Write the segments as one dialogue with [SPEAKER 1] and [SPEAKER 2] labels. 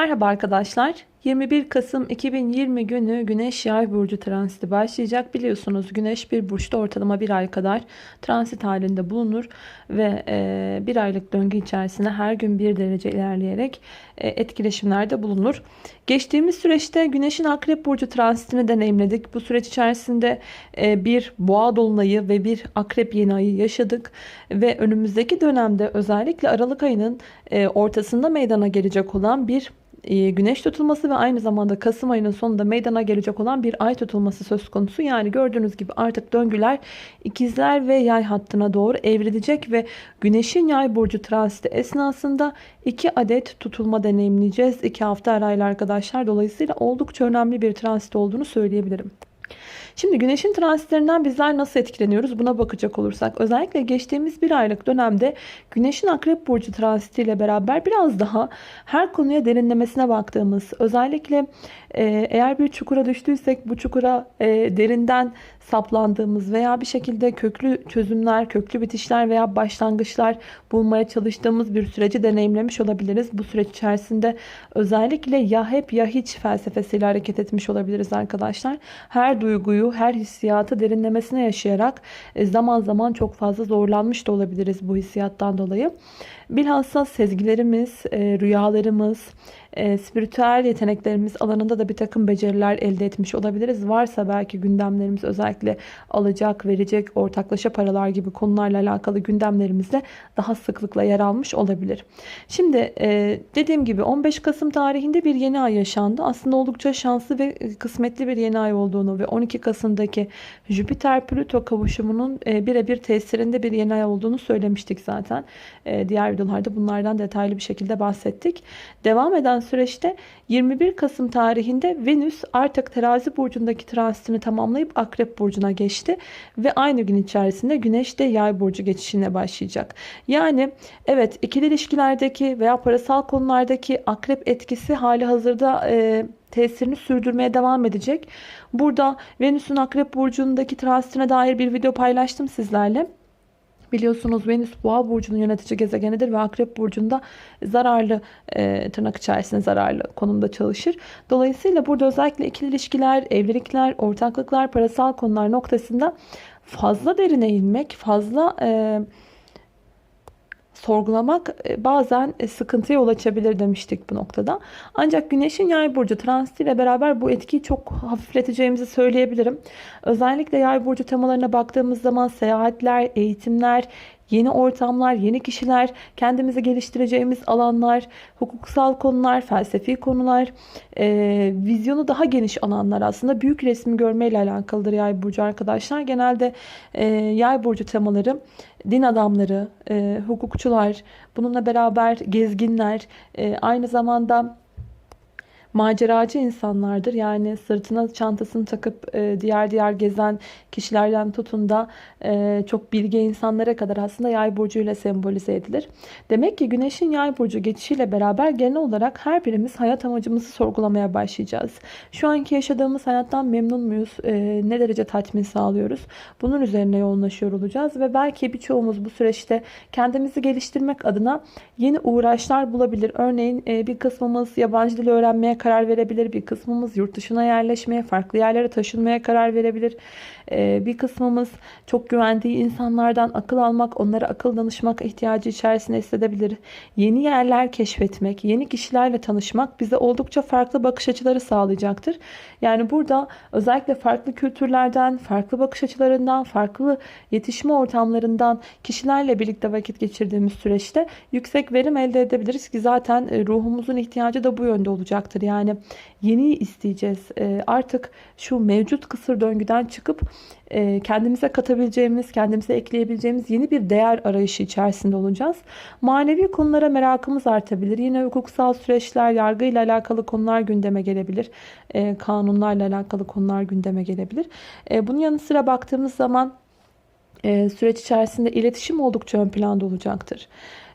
[SPEAKER 1] Merhaba arkadaşlar. 21 Kasım 2020 günü Güneş Yay burcu transiti başlayacak. Biliyorsunuz Güneş bir burçta ortalama bir ay kadar transit halinde bulunur ve e, bir aylık döngü içerisinde her gün bir derece ilerleyerek e, etkileşimlerde bulunur. Geçtiğimiz süreçte Güneş'in Akrep burcu transitini deneyimledik. Bu süreç içerisinde e, bir Boğa dolunayı ve bir Akrep yeni ayı yaşadık ve önümüzdeki dönemde özellikle Aralık ayının e, ortasında meydana gelecek olan bir güneş tutulması ve aynı zamanda Kasım ayının sonunda meydana gelecek olan bir ay tutulması söz konusu. Yani gördüğünüz gibi artık döngüler ikizler ve yay hattına doğru evrilecek ve güneşin yay burcu transiti esnasında iki adet tutulma deneyimleyeceğiz. iki hafta arayla arkadaşlar. Dolayısıyla oldukça önemli bir transit olduğunu söyleyebilirim. Şimdi güneşin transitlerinden bizler nasıl etkileniyoruz? Buna bakacak olursak özellikle geçtiğimiz bir aylık dönemde güneşin akrep burcu transitiyle beraber biraz daha her konuya derinlemesine baktığımız özellikle eğer bir çukura düştüysek bu çukura e, derinden saplandığımız veya bir şekilde köklü çözümler, köklü bitişler veya başlangıçlar bulmaya çalıştığımız bir süreci deneyimlemiş olabiliriz. Bu süreç içerisinde özellikle ya hep ya hiç felsefesiyle hareket etmiş olabiliriz arkadaşlar. Her duyguyu, her hissiyatı derinlemesine yaşayarak e, zaman zaman çok fazla zorlanmış da olabiliriz bu hissiyattan dolayı. Bilhassa sezgilerimiz, e, rüyalarımız, e, spiritüel yeteneklerimiz alanında da bir takım beceriler elde etmiş olabiliriz. Varsa belki gündemlerimiz özellikle alacak, verecek, ortaklaşa paralar gibi konularla alakalı gündemlerimizde daha sıklıkla yer almış olabilir. Şimdi e, dediğim gibi 15 Kasım tarihinde bir yeni ay yaşandı. Aslında oldukça şanslı ve kısmetli bir yeni ay olduğunu ve 12 Kasım'daki Jüpiter-Plüto kavuşumunun e, birebir tesirinde bir yeni ay olduğunu söylemiştik zaten. E, diğer videolarda bunlardan detaylı bir şekilde bahsettik. Devam eden süreçte 21 Kasım tarihinde Venüs artık terazi burcundaki transitini tamamlayıp akrep burcuna geçti. Ve aynı gün içerisinde Güneş de yay burcu geçişine başlayacak. Yani evet ikili ilişkilerdeki veya parasal konulardaki akrep etkisi hali hazırda e, tesirini sürdürmeye devam edecek. Burada Venüs'ün akrep burcundaki transitine dair bir video paylaştım sizlerle. Biliyorsunuz Venüs Boğa burcunun yönetici gezegenidir ve Akrep burcunda zararlı e, tırnak içerisinde zararlı konumda çalışır. Dolayısıyla burada özellikle ikili ilişkiler, evlilikler, ortaklıklar, parasal konular noktasında fazla derine inmek, fazla e, sorgulamak e, bazen e, sıkıntıya yol açabilir demiştik bu noktada. Ancak Güneş'in Yay burcu transitiyle beraber bu etkiyi çok hafifleteceğimizi söyleyebilirim. Özellikle Yay burcu temalarına baktığımız zaman seyahatler, eğitimler, yeni ortamlar, yeni kişiler, kendimizi geliştireceğimiz alanlar, hukuksal konular, felsefi konular, e, vizyonu daha geniş alanlar aslında büyük resmi görmeyle alakalıdır yay burcu arkadaşlar. Genelde e, yay burcu temaları din adamları, e, hukukçular, bununla beraber gezginler, e, aynı zamanda maceracı insanlardır. Yani sırtına çantasını takıp e, diğer diğer gezen kişilerden tutun da e, çok bilge insanlara kadar aslında yay burcuyla sembolize edilir. Demek ki güneşin yay burcu geçişiyle beraber genel olarak her birimiz hayat amacımızı sorgulamaya başlayacağız. Şu anki yaşadığımız hayattan memnun muyuz? E, ne derece tatmin sağlıyoruz? Bunun üzerine yoğunlaşıyor olacağız ve belki birçoğumuz bu süreçte kendimizi geliştirmek adına yeni uğraşlar bulabilir. Örneğin e, bir kısmımız yabancı dil öğrenmeye karar verebilir. Bir kısmımız yurt dışına yerleşmeye, farklı yerlere taşınmaya karar verebilir. Ee, bir kısmımız çok güvendiği insanlardan akıl almak, onlara akıl danışmak ihtiyacı içerisinde hissedebilir. Yeni yerler keşfetmek, yeni kişilerle tanışmak bize oldukça farklı bakış açıları sağlayacaktır. Yani burada özellikle farklı kültürlerden, farklı bakış açılarından, farklı yetişme ortamlarından kişilerle birlikte vakit geçirdiğimiz süreçte yüksek verim elde edebiliriz ki zaten e, ruhumuzun ihtiyacı da bu yönde olacaktır. Yeni isteyeceğiz. E, artık şu mevcut kısır döngüden çıkıp e, kendimize katabileceğimiz, kendimize ekleyebileceğimiz yeni bir değer arayışı içerisinde olacağız. Manevi konulara merakımız artabilir. Yine hukuksal süreçler, yargıyla alakalı konular gündeme gelebilir. E, kanunlarla alakalı konular gündeme gelebilir. E, bunun yanı sıra baktığımız zaman süreç içerisinde iletişim oldukça ön planda olacaktır.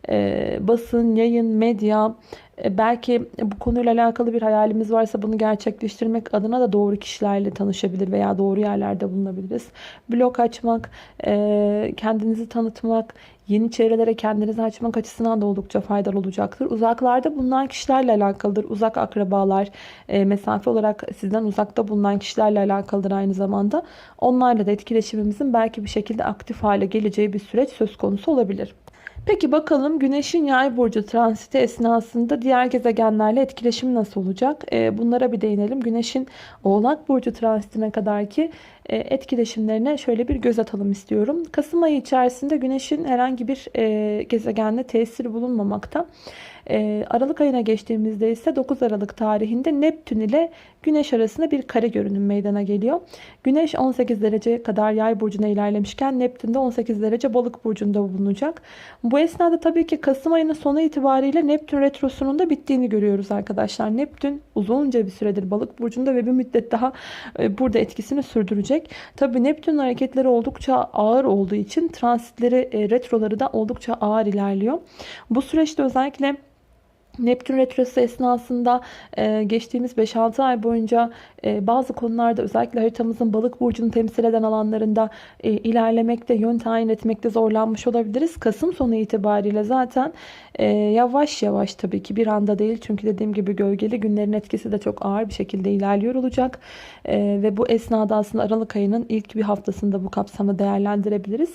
[SPEAKER 1] E, basın, yayın, medya, e, belki bu konuyla alakalı bir hayalimiz varsa bunu gerçekleştirmek adına da doğru kişilerle tanışabilir veya doğru yerlerde bulunabiliriz. Blog açmak, e, kendinizi tanıtmak, yeni çevrelere kendinizi açmak açısından da oldukça faydalı olacaktır. Uzaklarda bulunan kişilerle alakalıdır. Uzak akrabalar, e, mesafe olarak sizden uzakta bulunan kişilerle alakalıdır aynı zamanda. Onlarla da etkileşimimizin belki bir şekilde aktif hale geleceği bir süreç söz konusu olabilir. Peki bakalım Güneş'in yay burcu transiti esnasında diğer gezegenlerle etkileşim nasıl olacak? E, bunlara bir değinelim. Güneş'in Oğlak burcu transitine kadar ki etkileşimlerine şöyle bir göz atalım istiyorum. Kasım ayı içerisinde Güneş'in herhangi bir e, gezegenle tesiri bulunmamakta. E, Aralık ayına geçtiğimizde ise 9 Aralık tarihinde Neptün ile Güneş arasında bir kare görünüm meydana geliyor. Güneş 18 derece kadar yay burcuna ilerlemişken Neptün de 18 derece balık burcunda bulunacak. Bu esnada tabii ki Kasım ayının sonu itibariyle Neptün retrosunun da bittiğini görüyoruz arkadaşlar. Neptün uzunca bir süredir balık burcunda ve bir müddet daha e, burada etkisini sürdürecek. Tabii Neptün hareketleri oldukça ağır olduğu için transitleri, e, retroları da oldukça ağır ilerliyor. Bu süreçte özellikle Neptün Retrosu esnasında e, geçtiğimiz 5-6 ay boyunca e, bazı konularda özellikle haritamızın balık burcunu temsil eden alanlarında e, ilerlemekte, yön tayin etmekte zorlanmış olabiliriz. Kasım sonu itibariyle zaten yavaş yavaş tabii ki bir anda değil. Çünkü dediğim gibi gölgeli günlerin etkisi de çok ağır bir şekilde ilerliyor olacak. Ve bu esnada aslında Aralık ayının ilk bir haftasında bu kapsamı değerlendirebiliriz.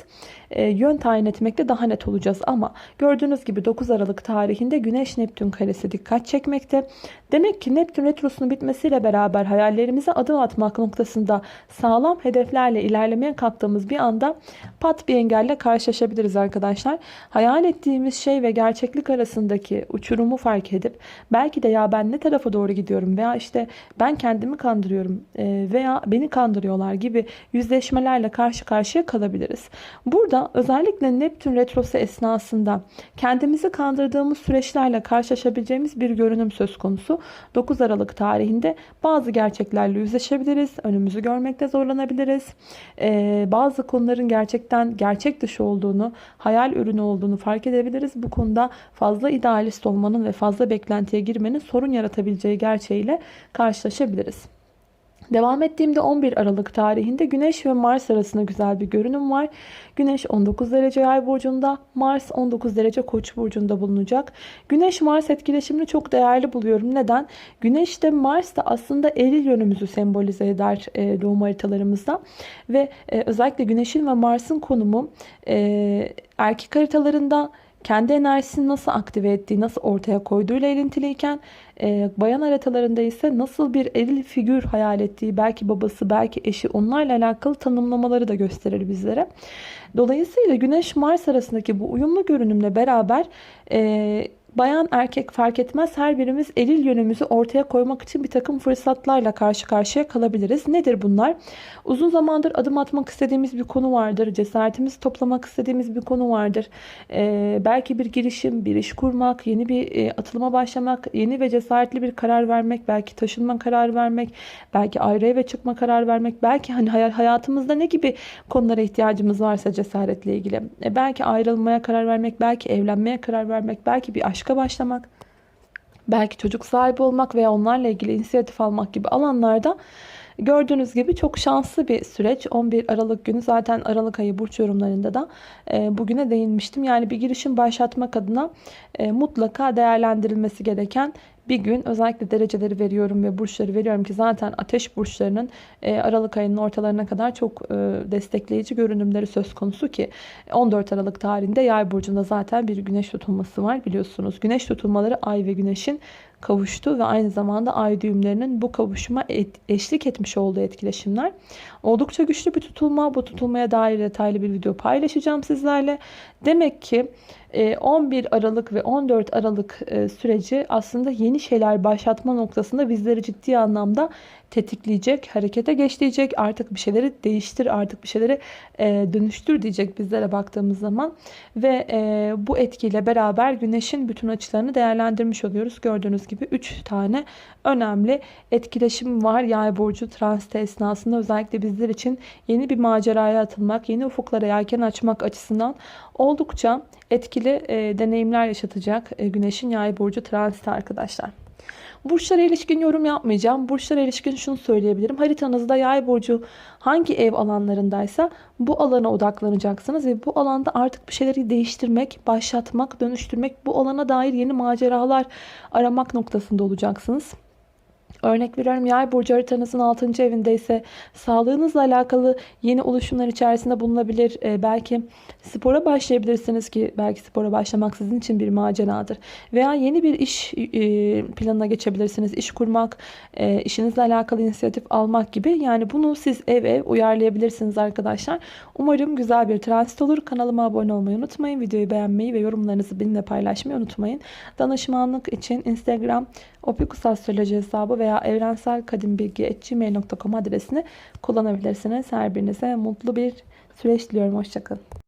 [SPEAKER 1] Yön tayin etmekte daha net olacağız ama gördüğünüz gibi 9 Aralık tarihinde Güneş Neptün Neptün karesi dikkat çekmekte. Demek ki Neptün retrosunun bitmesiyle beraber hayallerimize adım atmak noktasında sağlam hedeflerle ilerlemeye kalktığımız bir anda pat bir engelle karşılaşabiliriz arkadaşlar. Hayal ettiğimiz şey ve gerçeklik arasındaki uçurumu fark edip belki de ya ben ne tarafa doğru gidiyorum veya işte ben kendimi kandırıyorum e, veya beni kandırıyorlar gibi yüzleşmelerle karşı karşıya kalabiliriz. Burada özellikle Neptün retrosu esnasında kendimizi kandırdığımız süreçlerle karşılaşabileceğimiz bir görünüm söz konusu. 9 Aralık tarihinde bazı gerçeklerle yüzleşebiliriz. Önümüzü görmekte zorlanabiliriz. Ee, bazı konuların gerçekten gerçek dışı olduğunu, hayal ürünü olduğunu fark edebiliriz. Bu konuda fazla idealist olmanın ve fazla beklentiye girmenin sorun yaratabileceği gerçeğiyle karşılaşabiliriz. Devam ettiğimde 11 Aralık tarihinde Güneş ve Mars arasında güzel bir görünüm var. Güneş 19 derece yay burcunda, Mars 19 derece koç burcunda bulunacak. Güneş-Mars etkileşimini çok değerli buluyorum. Neden? Güneş de Mars da aslında eril yönümüzü sembolize eder e, doğum haritalarımızda. Ve e, özellikle Güneş'in ve Mars'ın konumu e, erkek haritalarında kendi enerjisini nasıl aktive ettiği, nasıl ortaya koyduğuyla ilintiliyken e, bayan haritalarında ise nasıl bir eril figür hayal ettiği, belki babası, belki eşi onlarla alakalı tanımlamaları da gösterir bizlere. Dolayısıyla Güneş-Mars arasındaki bu uyumlu görünümle beraber e, bayan erkek fark etmez her birimiz eril yönümüzü ortaya koymak için bir takım fırsatlarla karşı karşıya kalabiliriz. Nedir bunlar? Uzun zamandır adım atmak istediğimiz bir konu vardır. Cesaretimizi toplamak istediğimiz bir konu vardır. Ee, belki bir girişim, bir iş kurmak, yeni bir e, atılıma başlamak, yeni ve cesaretli bir karar vermek, belki taşınma kararı vermek, belki ayrı eve çıkma karar vermek, belki hani hayatımızda ne gibi konulara ihtiyacımız varsa cesaretle ilgili. E, belki ayrılmaya karar vermek, belki evlenmeye karar vermek, belki bir aşk aşka başlamak, belki çocuk sahibi olmak veya onlarla ilgili inisiyatif almak gibi alanlarda Gördüğünüz gibi çok şanslı bir süreç. 11 Aralık günü zaten Aralık ayı burç yorumlarında da e, bugüne değinmiştim. Yani bir girişim başlatmak adına e, mutlaka değerlendirilmesi gereken bir gün özellikle dereceleri veriyorum ve burçları veriyorum ki zaten ateş burçlarının e, Aralık ayının ortalarına kadar çok e, destekleyici görünümleri söz konusu ki 14 Aralık tarihinde yay burcunda zaten bir güneş tutulması var biliyorsunuz. Güneş tutulmaları ay ve güneşin kavuştu ve aynı zamanda ay düğümlerinin bu kavuşuma et, eşlik etmiş olduğu etkileşimler. Oldukça güçlü bir tutulma. Bu tutulmaya dair detaylı bir video paylaşacağım sizlerle. Demek ki 11 e, Aralık ve 14 Aralık e, süreci aslında yeni şeyler başlatma noktasında bizleri ciddi anlamda tetikleyecek, harekete geç diyecek, artık bir şeyleri değiştir, artık bir şeyleri e, dönüştür diyecek bizlere baktığımız zaman. Ve bu etkiyle beraber güneşin bütün açılarını değerlendirmiş oluyoruz gördüğünüz gibi gibi 3 tane önemli etkileşim var yay burcu transit esnasında özellikle bizler için yeni bir maceraya atılmak, yeni ufuklara yelken açmak açısından oldukça etkili e, deneyimler yaşatacak e, güneşin yay burcu transiti arkadaşlar. Burçlara ilişkin yorum yapmayacağım. Burçlara ilişkin şunu söyleyebilirim. Haritanızda yay burcu hangi ev alanlarındaysa bu alana odaklanacaksınız ve bu alanda artık bir şeyleri değiştirmek, başlatmak, dönüştürmek, bu alana dair yeni maceralar aramak noktasında olacaksınız. Örnek veriyorum yay burcu haritanızın 6. evinde ise sağlığınızla alakalı yeni oluşumlar içerisinde bulunabilir. Ee, belki spora başlayabilirsiniz ki belki spora başlamak sizin için bir maceradır. Veya yeni bir iş e, planına geçebilirsiniz. İş kurmak, e, işinizle alakalı inisiyatif almak gibi. Yani bunu siz ev ev uyarlayabilirsiniz arkadaşlar. Umarım güzel bir transit olur. Kanalıma abone olmayı unutmayın. Videoyu beğenmeyi ve yorumlarınızı benimle paylaşmayı unutmayın. Danışmanlık için Instagram Opikus hesabı veya evrenselkadimbilgi.gmail.com adresini kullanabilirsiniz. Her birinize mutlu bir süreç diliyorum. Hoşçakalın.